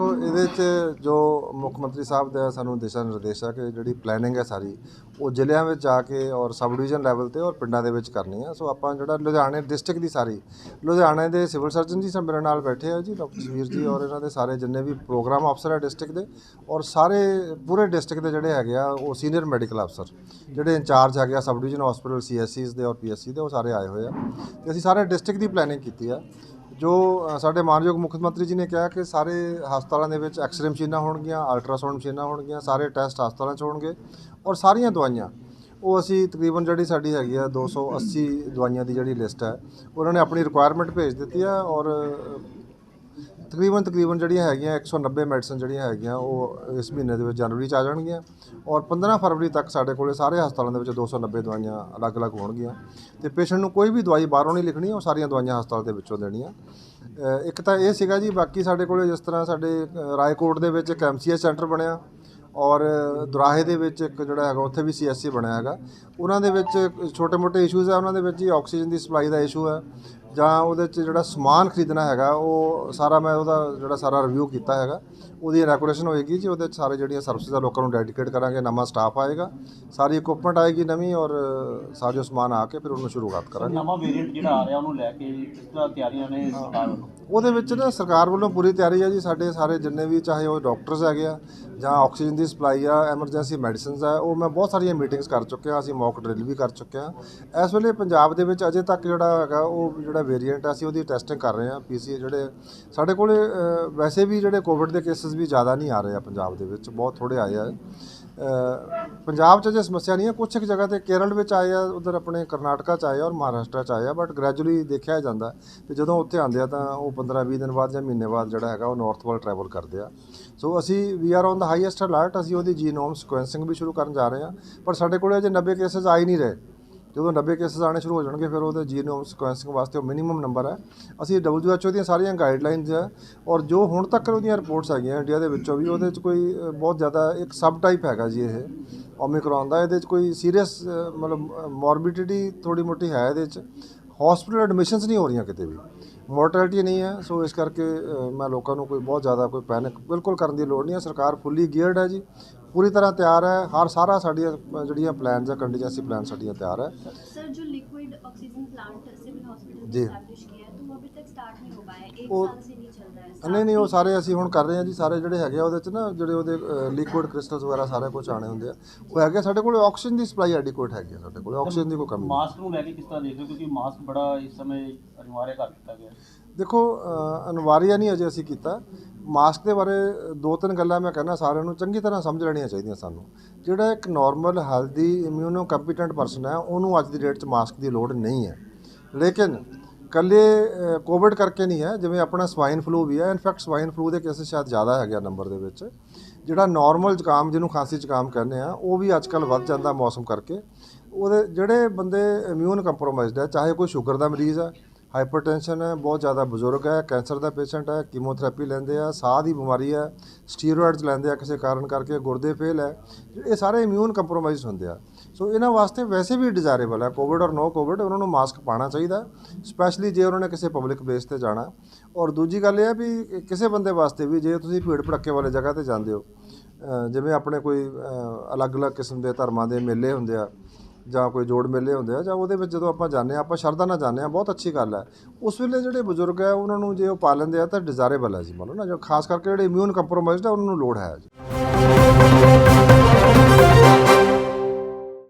ਦੇਖੋ, ਇਹਦੇ 'ਚ ਜੋ ਮੁੱਖ ਮੰਤਰੀ ਸਾਹਿਬ ਦਾ ਸਾਨੂੰ ਦਿਸ਼ਾ ਨਿਰਦੇਸ਼ ਆ ਕਿ ਜਿਹੜੀ ਪਲੈਨਿੰਗ ਹੈ ਸਾਰੀ, ਉਹ ਜ਼ਿਲ੍ਹਿਆਂ ਵਿੱਚ ਜਾ ਕੇ ਔਰ ਸਬ ਡਿਵੀਜ਼ਨ ਲੈਵਲ ਤੇ ਔਰ ਪਿੰਡਾਂ ਦੇ ਵਿੱਚ ਕਰਨੀ ਆ। ਸੋ ਆਪਾਂ ਜਿਹੜਾ ਲੁਧਿਆਣੇ ਡਿਸਟ੍ਰਿਕਟ ਦੀ ਸਾਰੀ, ਲੁਧਿਆਣੇ ਦੇ ਸਿਵਲ ਸਰਜਨ ਜੀ ਸਭ ਮੇਰੇ ਨਾਲ ਬੈਠੇ ਆ ਜੀ ਡਾਕਟਰ ਜਸਵੀਰ ਜੀ ਔਰ ਇਹਨਾਂ ਦੇ ਸਾਰੇ ਜਿੰਨੇ ਵੀ ਪ੍ਰੋਗਰਾਮ ਅਫਸਰ ਹੈ ਡਿਸਟ੍ਰਿਕਟ ਦੇ, ਔਰ ਸਾਰੇ ਪੂਰੇ ਡਿਸਟ੍ਰਿਕਟ ਦੇ ਜਿਹੜੇ ਹੈਗੇ ਆ, ਉਹ ਸੀਨੀਅਰ ਮੈਡੀਕਲ ਅਫਸਰ ਜਿਹੜੇ ਇੰਚਾਰਜ ਹੈਗੇ ਆ ਸਬ ਡਿਵੀਜ਼ਨ ਹਸਪੀਟਲ ਸੀਐਸਸੀਜ਼ ਦੇ ਔਰ ਪੀਐਸਸੀ ਦੇ, ਉਹ ਸਾਰੇ ਆਏ ਹੋਏ ਆ। ਤੇ ਅਸੀਂ ਸਾਰੇ ਡਿਸਟ੍ਰਿਕਟ ਦੀ ਪਲੈਨਿੰਗ ਕੀਤੀ ਆ। ਜੋ ਸਾਡੇ ਮਾਨਯੋਗ ਮੁੱਖ ਮੰਤਰੀ ਜੀ ਨੇ ਕਿਹਾ ਕਿ ਸਾਰੇ ਹਸਪਤਾਲਾਂ ਦੇ ਵਿੱਚ ਐਕਸ-ਰੇ ਮਸ਼ੀਨਾਂ ਹੋਣਗੀਆਂ, ਅਲਟਰਾਸਾਊਂਡ ਮਸ਼ੀਨਾਂ ਹੋਣਗੀਆਂ, ਸਾਰੇ ਟੈਸਟ ਹਸਪਤਾਲਾਂ 'ਚ ਹੋਣਗੇ ਔਰ ਸਾਰੀਆਂ ਦਵਾਈਆਂ, ਉਹ ਅਸੀਂ ਤਕਰੀਬਨ ਜਿਹੜੀ ਸਾਡੀ ਹੈਗੀ ਆ 280 ਦਵਾਈਆਂ ਦੀ ਜਿਹੜੀ ਲਿਸਟ ਹੈ, ਉਹਨਾਂ ਨੇ ਆਪਣੀ ਰਿਕੁਆਇਰਮੈਂਟ ਭੇਜ ਦਿੱਤੀ ਆ ਔਰ ਤਕਰੀਬਨ ਤਕਰੀਬਨ ਜਿਹੜੀਆਂ ਹੈਗੀਆਂ 190 ਮੈਡੀਸਨ ਜਿਹੜੀਆਂ ਹੈਗੀਆਂ, ਉਹ ਇਸ ਮਹੀਨੇ ਦੇ ਵਿੱਚ ਜਨਵਰੀ ਚ ਆ ਜਾਣਗੀਆਂ ਔਰ 15 ਫਰਵਰੀ ਤੱਕ ਸਾਡੇ ਕੋਲੇ ਸਾਰੇ ਹਸਪਤਾਲਾਂ ਦੇ ਵਿੱਚ 290 ਦਵਾਈਆਂ ਅਲੱਗ-ਅਲੱਗ ਹੋਣਗੀਆਂ ਤੇ ਪੇਸ਼ੈਂਟ ਨੂੰ ਕੋਈ ਵੀ ਦਵਾਈ ਬਾਹਰੋਂ ਨਹੀਂ ਲਿਖਣੀ, ਉਹ ਸਾਰੀਆਂ ਦਵਾਈਆਂ ਹਸਪਤਾਲ ਦੇ ਵਿੱਚੋਂ ਦੇਣੀਆਂ। ਇੱਕ ਤਾਂ ਇਹ ਸੀਗਾ ਜੀ, ਬਾਕੀ ਸਾਡੇ ਕੋਲੇ ਜਿਸ ਤਰ੍ਹਾਂ ਸਾਡੇ ਰਾਏਕੋਟ ਦੇ ਵਿੱਚ ਇੱਕ ਐਮਸੀਐਸ ਸੈਂਟਰ ਬਣਿਆ ਔਰ ਦੁਰਾਹੇ ਦੇ ਵਿੱਚ ਇੱਕ ਜਿਹੜਾ ਹੈਗਾ, ਉੱਥੇ ਵੀ ਸੀਐਸਸੀ ਬਣਿਆ ਹੈਗਾ। ਉਹਨਾਂ ਦੇ ਵਿੱਚ ਛੋਟੇ-ਮੋਟੇ ਇਸ਼ੂਜ਼ ਆ, ਉਹਨਾਂ ਦੇ ਵਿੱਚ ਹੀ ਆਕਸੀਜਨ ਦੀ ਸਪਲਾਈ ਦਾ ਇਸ਼ੂ ਹੈ ਜਾਂ ਉਹਦੇ 'ਚ ਜਿਹੜਾ ਸਮਾਨ ਖਰੀਦਣਾ ਹੈਗਾ ਉਹ ਸਾਰਾ ਮੈਂ ਉਹਦਾ ਜਿਹੜਾ ਸਾਰਾ ਰਿਵਿਊ ਕੀਤਾ ਹੈਗਾ। ਉਹਦੀ ਰੈਗੂਲੇਸ਼ਨ ਹੋਏਗੀ ਜੀ ਉਹਦੇ 'ਚ ਸਾਰੇ ਜਿਹੜੀਆਂ ਸਰਵਿਸਿਜ਼ ਆ ਲੋਕਾਂ ਨੂੰ ਡੈਡੀਕੇਟ ਕਰਾਂਗੇ ਨਵਾਂ ਸਟਾਫ ਆਏਗਾ ਸਾਰੀ ਇਕਵਿਪਮੈਂਟ ਆਏਗੀ ਨਵੀਂ ਔਰ ਸਾਰਾ ਸਮਾਨ ਆ ਕੇ ਫਿਰ ਉਹਨੂੰ ਸ਼ੁਰੂਆਤ ਕਰਾਂਗੇ। ਨਵਾਂ ਵੇਰੀਐਂਟ ਜਿਹੜਾ ਆ ਰਿਹਾ ਉਹਨੂੰ ਲੈ ਕੇ ਕਿਸ ਤਰ੍ਹਾਂ ਤਿਆਰੀਆਂ ਨੇ ਸਰਕਾਰ ਵੱਲੋਂ? ਉਹਦੇ ਵਿੱਚ ਨਾ ਸਰਕਾਰ ਵੱਲੋਂ ਪੂਰੀ ਤਿਆਰੀ ਹੈ ਜੀ ਸਾਡੇ ਸਾਰੇ ਜਿੰਨੇ ਵੀ ਚਾਹੇ ਉਹ ਡਾਕਟਰਸ ਹੈਗੇ ਆ ਜਾਂ ਆਕਸੀਜਨ ਦੀ ਸਪਲਾਈ ਆ ਐਮਰਜੈਂਸੀ ਮੈਡੀਸਿਨਸ ਆ ਉਹ ਮੈਂ ਬਹੁਤ ਸਾਰੀਆਂ ਮੀਟਿੰਗਸ ਕਰ ਚੁੱਕਿਆ ਅਸੀਂ ਮੌਕ ਡਰਿਲ ਵੀ ਕਰ ਚੁੱਕੇ ਆ ਇਸ ਵੇਲੇ ਪੰਜਾਬ ਦੇ ਵਿੱਚ ਅਜੇ ਤੱਕ ਜਿਹੜਾ ਹੈਗਾ ਉਹ ਜਿਹੜਾ ਵੇਰੀਐਂਟ ਆ, ਅਸੀਂ ਉਹਦੀ ਟੈਸਟਿੰਗ ਕਰ ਰਹੇ ਆ ਪੀਸੀ ਜਿਹੜੇ ਸਾਡੇ ਕੋਲੇ ਵੈਸੇ ਵੀ ਜਿਹੜੇ ਕੋਵਿਡ ਦੇ ਕੇਸਸ ਵੀ ਜ਼ਿਆਦਾ ਨਹੀਂ ਆ ਰਹੇ ਆ ਪੰਜਾਬ ਦੇ ਵਿੱਚ, ਬਹੁਤ ਥੋੜੇ ਆਏ ਆ। ਪੰਜਾਬ 'ਚ ਜੇ ਸਮੱਸਿਆ ਨਹੀਂ ਹੈ, ਕੁਛ ਇੱਕ ਜਗ੍ਹਾ ਤੇ ਕੇਰਲ ਵਿੱਚ ਆਏ ਆ, ਉਧਰ ਆਪਣੇ ਕਰਨਾਟਕਾ 'ਚ ਆਏ ਆ ਔਰ ਮਹਾਰਾਸ਼ਟਰ 'ਚ ਆਏ ਆ ਬਟ ਗ੍ਰੈਜੂਅਲੀ ਦੇਖਿਆ ਜਾਂਦਾ ਤੇ ਜਦੋਂ ਉੱਥੇ ਆਉਂਦੇ ਆ ਤਾਂ ਉਹ 15-20 ਦਿਨ ਬਾਅਦ ਜਾਂ ਮਹੀਨੇ ਬਾਅਦ ਜਿਹੜਾ ਹੈਗਾ ਉਹ ਨਾਰਥ ਵੱਲ ਟਰੈਵਲ ਕਰਦੇ ਆ। ਸੋ ਅਸੀਂ we are on the highest alert ਅਸੀਂ ਉਹਦੀ ਜੀਨੋਮ ਸਿਕੁਐਂਸਿੰਗ ਵੀ ਸ਼ੁਰੂ ਕਰਨ ਜਾ ਰਹੇ ਹਾਂ, ਪਰ ਸਾਡੇ ਕੋਲ ਅਜੇ 90 ਕੇਸਸ ਆ ਹੀ ਨਹੀਂ ਰਹੇ। ਜਦੋਂ 90 ਕੇਸਸ ਆਣੇ ਸ਼ੁਰੂ ਹੋ ਜਾਣਗੇ, ਫਿਰ ਉਹਦੇ ਜੀਨੋਮ ਸਿਕੁਐਂਸਿੰਗ ਵਾਸਤੇ ਉਹ ਮਿਨੀਮਮ ਨੰਬਰ ਹੈ। ਅਸੀਂ WHO ਦੀਆਂ ਸਾਰੀਆਂ ਗਾਈਡਲਾਈਨਸ ਹੈ ਔਰ ਜੋ ਹੁਣ ਤੱਕ ਉਹਦੀਆਂ ਰਿਪੋਰਟਸ ਹੈਗੀਆਂ ਇੰਡੀਆ ਦੇ ਵਿੱਚੋਂ ਵੀ, ਉਹਦੇ 'ਚ ਕੋਈ ਬਹੁਤ ਜ਼ਿਆਦਾ ਇੱਕ ਸਬ ਟਾਈਪ ਹੈਗਾ ਜੀ ਇਹ। ਓਮਿਕਰੋਨ ਦਾ ਇਹਦੇ 'ਚ ਕੋਈ ਸੀਰੀਅਸ ਮਤਲਬ ਮੋਰਬਿਡਿਟੀ ਥੋੜੀ ਮੋਟੀ ਹੈ ਇਹਦੇ 'ਚ। ਹਸਪੀਟਲ ਐਡਮਿਸ਼ਨਸ ਨਹੀਂ ਹੋ ਰਹੀਆਂ ਕਿਤੇ ਵੀ। ਮੋਰਟੈਲਿਟੀ ਨਹੀਂ ਹੈ ਸੋ ਇਸ ਕਰਕੇ ਮੈਂ ਲੋਕਾਂ ਨੂੰ ਕੋਈ ਬਹੁਤ ਜ਼ਿਆਦਾ ਕੋਈ ਪੈਨਿਕ ਬਿਲਕੁਲ ਕਰਨ ਦੀ ਲੋੜ ਨਹੀਂ ਹੈ। ਸਰਕਾਰ ਫੁੱਲੀ ਗੀਅਰਡ ਹੈ ਜੀ। ਪੂਰੀ ਤਰ੍ਹਾਂ ਤਿਆਰ ਹੈ। ਹਰ ਸਾਰਾ ਸਾਡੀਆਂ ਜਿਹੜੀਆਂ ਪਲਾਨਸ ਹੈ ਕੰਟੀਜੈਂਸੀ ਪਲਾਨ ਸਾਡੀਆਂ ਤਿਆਰ ਹੈ। ਸਰ ਜੋ liquid oxygen plant civil hospital ਜੀ। स्टार्ट नहीं हो पाया है एक वो- साल से नहीं चल रहा है ਨਹੀਂ ਨਹੀਂ ਉਹ ਸਾਰੇ ਅਸੀਂ ਹੁਣ ਕਰ ਰਹੇ ਹਾਂ ਜੀ ਸਾਰੇ ਜਿਹੜੇ ਹੈਗੇ ਆ ਉਹਦੇ ਚ ਨਾ ਜਿਹੜੇ ਉਹਦੇ ਲਿਕੁਇਡ ਕ੍ਰਿਸਟਲਸ ਵਗੈਰਾ ਸਾਰੇ ਕੁਝ ਆਣੇ ਹੁੰਦੇ ਆ ਉਹ ਹੈਗੇ ਸਾਡੇ ਕੋਲ ਆਕਸੀਜਨ ਦੀ ਸਪਲਾਈ ਐਡਿਕੁਏਟ ਹੈਗੀ ਆ ਸਾਡੇ ਕੋਲ ਆਕਸੀਜਨ ਦੀ ਕੋਈ ਕਮੀ ਨਹੀਂ ਮਾਸਕ ਨੂੰ ਲੈ ਕੇ ਕਿਸ ਤਰ੍ਹਾਂ ਦੇਖਦੇ ਹੋ ਕਿਉਂਕਿ ਮਾਸਕ ਬੜਾ ਇਸ ਸਮੇਂ ਅਨਿਵਾਰਿਆ ਕਰ ਦਿੱਤਾ ਗਿਆ ਹੈ। ਦੇਖੋ ਅ, ਅਨਿਵਾਰੀਆ ਨਹੀਂ ਅਜੇ ਅਸੀਂ ਕੀਤਾ ਮਾਸਕ ਦੇ ਬਾਰੇ ਦੋ ਤਿੰਨ ਗੱਲਾਂ ਮੈਂ ਕਹਿੰਦਾ ਸਾਰਿਆਂ ਨੂੰ ਚੰਗੀ ਤਰ੍ਹਾਂ ਸਮਝ ਲੈਣੀਆਂ ਚਾਹੀਦੀਆਂ ਸਾਨੂੰ ਜਿਹੜਾ ਇੱਕ normal healthy immunocompetent person ਹੈ ਉਹਨੂੰ ਅੱਜ ਦੀ ਡੇਟ 'ਚ ਮਾਸਕ ਦੀ ਲੋੜ ਨਹੀਂ ਹੈ ਲੇਕਿਨ ਕੱਲੇ ਕੋਵਿਡ ਕਰਕੇ ਨਹੀਂ ਹੈ, ਜਿਵੇਂ ਆਪਣਾ ਸਵਾਈਨ ਫਲੂ ਵੀ ਹੈ ਇਨਫੈਕਟ ਸਵਾਈਨ ਫਲੂ ਦੇ ਕੇਸਿਸ ਸ਼ਾਇਦ ਜ਼ਿਆਦਾ ਹੈਗੇ ਆ ਨੰਬਰ ਦੇ ਵਿੱਚ। ਜਿਹੜਾ ਨਾਰਮਲ ਜ਼ੁਕਾਮ, ਜਿਹਨੂੰ ਖਾਂਸੀ ਜ਼ੁਕਾਮ ਕਹਿੰਦੇ ਆ, ਉਹ ਵੀ ਅੱਜਕੱਲ ਵੱਧ ਜਾਂਦਾ ਮੌਸਮ ਕਰਕੇ। ਉਹਦੇ, ਜਿਹੜੇ ਬੰਦੇ ਇਮਿਊਨ ਕੰਪਰੋਮਾਈਜ਼ਡ ਹੈ, ਚਾਹੇ ਕੋਈ ਸ਼ੂਗਰ ਦਾ ਮਰੀਜ਼ ਹੈ ਹਾਈਪਰਟੈਂਸ਼ਨ ਹੈ, ਬਹੁਤ ਜ਼ਿਆਦਾ ਬਜ਼ੁਰਗ ਹੈ ਕੈਂਸਰ ਦਾ ਪੇਸ਼ੈਂਟ ਹੈ ਕੀਮੋਥੈਰੇਪੀ ਲੈਂਦੇ ਆ, ਸਾਹ ਦੀ ਬਿਮਾਰੀ ਹੈ ਸਟੀਰੋਇਡਸ ਲੈਂਦੇ ਆ ਕਿਸੇ ਕਾਰਨ ਕਰਕੇ, ਗੁਰਦੇ ਫੇਲ ਹੈ, ਇਹ ਸਾਰੇ ਇਮਿਊਨ ਕੰਪਰੋਮਾਈਜ਼ ਹੁੰਦੇ ਆ। ਸੋ ਇਹਨਾਂ ਵਾਸਤੇ ਵੈਸੇ ਵੀ ਡਿਜ਼ਾਇਰੇਬਲ ਹੈ। ਕੋਵਿਡ ਔਰ ਨੋ ਕੋਵਿਡ ਉਹਨਾਂ ਨੂੰ ਮਾਸਕ ਪਾਣਾ ਚਾਹੀਦਾ ਸਪੈਸ਼ਲੀ ਜੇ ਉਹਨਾਂ ਨੇ ਕਿਸੇ ਪਬਲਿਕ ਪਲੇਸ ਤੇ ਜਾਣਾ ਔਰ ਦੂਜੀ ਗੱਲ ਇਹ ਹੈ ਵੀ ਕਿਸੇ ਬੰਦੇ ਵਾਸਤੇ ਵੀ, ਜੇ ਤੁਸੀਂ ਭੀੜ ਭੜੱਕੇ ਵਾਲੇ ਜਗ੍ਹਾ ਤੇ ਜਾਂਦੇ ਹੋ ਜਿਵੇਂ ਆਪਣੇ ਕੋਈ ਅਲੱਗ-ਅਲੱਗ ਕਿਸਮ ਦੇ ਧਰਮਾਂ ਦੇ ਮੇਲੇ ਹੁੰਦੇ ਆ, ਜਾਂ ਕੋਈ ਜੋੜ ਮੇਲੇ ਹੁੰਦੇ ਆ, ਜਾਂ ਉਹਦੇ ਵਿੱਚ ਜਦੋਂ ਆਪਾਂ ਜਾਂਦੇ ਆ ਆਪਾਂ ਸ਼ਰਧਾ ਨਾਲ ਜਾਂਦੇ ਆ ਬਹੁਤ ਅੱਛੀ ਗੱਲ ਹੈ। ਉਸ ਵੇਲੇ ਜਿਹੜੇ ਬਜ਼ੁਰਗ ਹੈ, ਉਹਨਾਂ ਨੂੰ ਜੇ ਉਹ ਪਾ ਲੈਂਦੇ ਆ ਤਾਂ ਡਿਜ਼ਾਇਰੇਬਲ ਹੈ ਜੀ, ਮੰਨ ਲਓ ਨਾ। ਜੋ ਖਾਸ ਕਰਕੇ ਜਿਹੜੇ ਇਮਿਊਨ ਕੰਪਰੋਮਾਈਜ਼ਡ ਆ, ਉਹਨਾਂ ਨੂੰ ਲੋੜ ਹੈ ਜੀ।